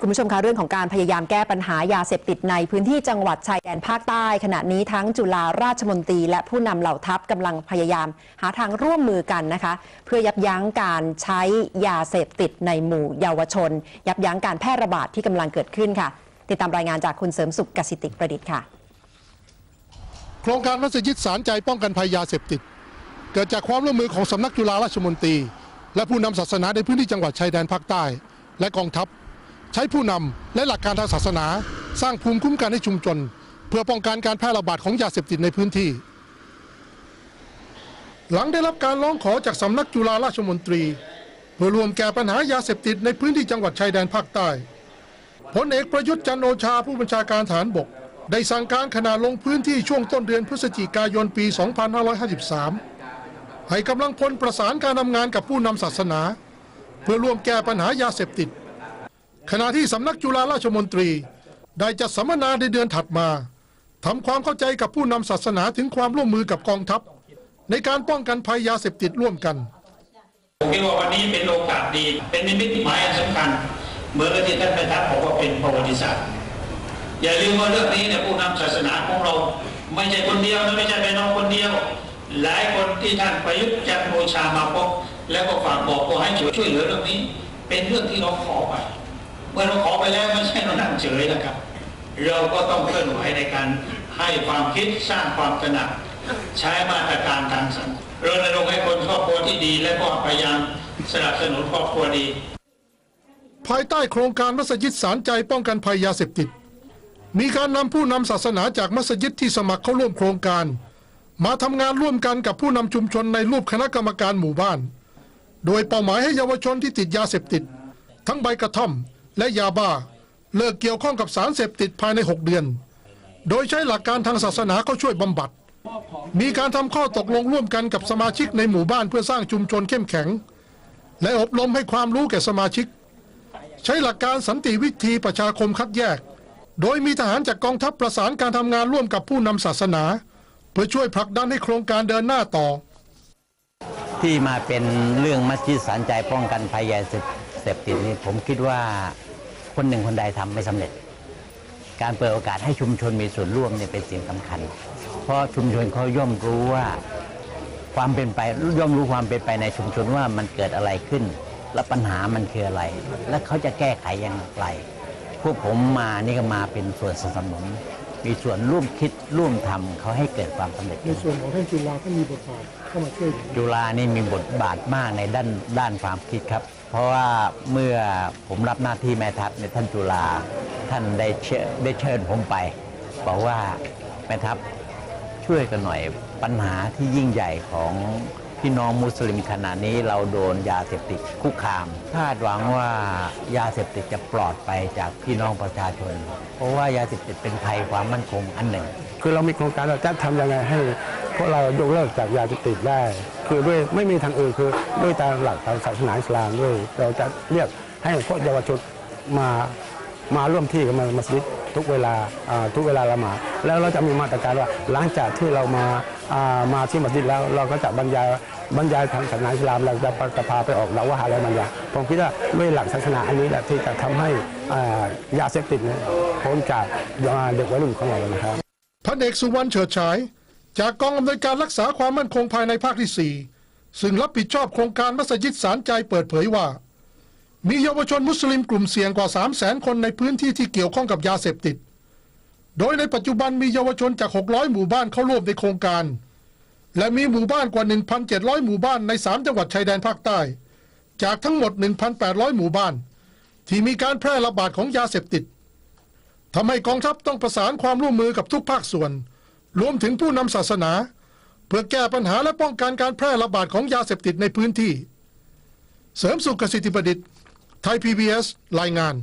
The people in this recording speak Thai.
คุณผู้ชมคะเรื่องของการพยายามแก้ปัญหายาเสพติดในพื้นที่จังหวัดชายแดนภาคใต้ ขณะนี้ทั้งจุฬาราชมนตรีและผู้นำเหล่าทัพกำลังพยายาม หาทางร่วมมือกันนะคะ เพื่อยับยั้งการใช้ยาเสพติดในหมู่เยาวชน ยับยั้งการแพร่ระบาดที่กำลังเกิดขึ้นค่ะ ติดตามรายงานจากคุณเสริมสุขกสิติประดิษฐ์ค่ะ โครงการมัสยิดสารใจป้องกันภัยยาเสพติด เกิดจากความร่วมมือของสำนักจุฬาราชมนตรี และผู้นำศาสนาในพื้นที่จังหวัดชายแดนภาคใต้ และกองทัพ ใช้ผู้นำและหลักการทางศาสนา สร้างภูมิคุ้มกันให้ชุมชน เพื่อป้องกันการแพร่ระบาดของยาเสพติดในพื้นที่ หลังได้รับการร้องขอจากสำนักจุฬาราชมนตรี เพื่อรวมแก้ปัญหายาเสพติดในพื้นที่จังหวัดชายแดนภาคใต้พลเอกประยุทธ์จันโอชาผู้บัญชาการฐานบก ได้สั่งการขณะลงพื้นที่ช่วงต้นเดือนพฤศจิกายนปี 2553 ให้กำลังพลประสานการทำงานกับผู้นำศาสนา เพื่อร่วมแก้ปัญหายาเสพติด ขณะที่สำนักจุฬาราชมนตรี ได้จัดสัมมนาในเดือนถัดมาทำความเข้าใจกับผู้นำศาสนาถึงความร่วมมือกับกองทัพ ในการป้องกันภัยยาเสพติดร่วมกันผมคิดว่าวันนี้เป็นโอกาสดี เป็นนิมิตหมายอันสำคัญเหมือนกับที่ท่านประทับบอกว่าเป็นประวัติศาสตร์อย่าลืมว่าเรื่องนี้เนี่ยผู้นำศาสนาของเรา ไม่ใช่คนเดียวนะไม่ใช่เป็นน้องคนเดียว หลายคนที่ท่านประยุทธ์จันโอชามาพบแล้วก็ฝากบอกว่าให้ช่วยช่วยเหลือเรื่องนี้ เป็นเรื่องที่เราขอไป มื่อเราขอไปแล้วไม่ใช่เรานั่งเฉยนะครับ เราก็ต้องเคลื่อนไหวในการให้ความคิดสร้างความตระหนัก ใช้มาตรการทางสังคมรณรงค์ให้คนครอบครัวที่ดี และก็พยายามสนับสนุนครอบครัวดี ภายใต้โครงการมัสยิดสารใจป้องกันภัยยาเสพติด มีการนำผู้นำศาสนาจากมัสยิดที่สมัครเข้าร่วมโครงการ มาทำงานร่วมกันกับผู้นำชุมชนในรูปคณะกรรมการหมู่บ้าน โดยเป้าหมายให้เยาวชนที่ติดยาเสพติด ทั้งใบกระท่อม และยาบ้า เลิกเกี่ยวข้องกับสารเสพติดภายใน 6 เดือน โดยใช้หลักการทางศาสนาเข้าช่วยบำบัด มีการทำข้อตกลงร่วมกันกับสมาชิกในหมู่บ้านเพื่อสร้างชุมชนเข้มแข็ง และอบรมให้ความรู้แก่สมาชิก ใช้หลักการสันติวิธีประชาคมคัดแยก โดยมีทหารจากกองทัพประสานการทำงานร่วมกับผู้นำศาสนา เพื่อช่วยผลักดันให้โครงการเดินหน้าต่อ ที่มาเป็นเรื่องมัสยิดสารใจป้องกันภัยยาเสพติดนี่ผมคิดว่า คนหนึ่งคนใดทำไม่สำเร็จ การเปิดโอกาสให้ชุมชนมีส่วนร่วมเนี่ยเป็นสิ่งสำคัญ เพราะชุมชนเขาย่อมรู้ว่าความเป็นไปย่อมรู้ความเป็นไปในชุมชนว่ามันเกิดอะไรขึ้น และปัญหามันคืออะไร และเขาจะแก้ไขอย่างไรพวกผมมานี่ก็มาเป็นส่วนสนับสนุนมีส่วนร่วมคิดร่วมทำเขาให้เกิดความสำเร็จในส่วนของท่านจุฬาก็มีบทบาทเข้ามาช่วยจุฬานี่มีบทบาทมากในด้านด้านความคิดครับ เพราะว่าเมื่อผมรับหน้าที่แม่ทัพในท่านจุฬาท่านได้เชิญได้เชิญผมไป บอกว่าแม่ทัพช่วยกันหน่อยปัญหาที่ยิ่งใหญ่ของพี่น้องมุสลิมขณะนี้เราโดนยาเสพติดคุกคาม คาดหวังว่ายาเสพติดจะปลอดไปจากพี่น้องประชาชน เพราะว่ายาเสพติดเป็นภัยความมั่นคงอันหนึ่ง คือเรามีโครงการเราจะทำยังไงให้ พวกเรายกเลิกจากยาเสพติดได้ คือด้วยไม่มีทางอื่นคือด้วยตามหลักทางศาสนาอิสลามด้วย เราจะเรียกให้พวกเยาวชนมามาร่วมที่กับมัสยิดทุกเวลาทุกเวลาละหมาดแล้วเราจะมีมาตรการว่าหลังจากที่เรามาามาที่มัสยิดแล้วเราก็จะบรรยายบรรยายทางศาสนาอิสลามเราจะจะพาไปออกดาวะฮ์อะไรบางอย่างผมคิดว่าด้วยหลักศาสนาอันนี้แหละที่จะทำให้ยาเสพติดเนี่ยพ้นจากเด็กวัยรุ่นของเรานะครับพันเอกสุวรรณเฉิดฉาย จากกองอำนวยการรักษาความมั่นคงภายในภาคที่ 4 ซึ่งรับผิดชอบโครงการมัสยิดสารใจเปิดเผยว่า มีเยาวชนมุสลิมกลุ่มเสี่ยงกว่า 3 0 0แสนคนในพื้นที่ที่เกี่ยวข้องกับยาเสพติด โดยในปัจจุบันมีเยาวชนจาก 600 หมู่บ้านเข้าร่วมในโครงการ และมีหมู่บ้านกว่า 1,700 หมู่บ้านใน 3 จังหวัดชายแดนภาคใต้ จากทั้งหมด 1,800 หมู่บ้าน ที่มีการแพร่ระบาดของยาเสพติดทำให้กองทัพต้องประสานความร่วมมือกับทุกภาคส่วน รวมถึงผู้นำศาสนา เพื่อแก้ปัญหาและป้องกันการแพร่ระบาดของยาเสพติดในพื้นที่ เสริมสุขสิทธิประดิษฐ์ไทย PBS รายงาน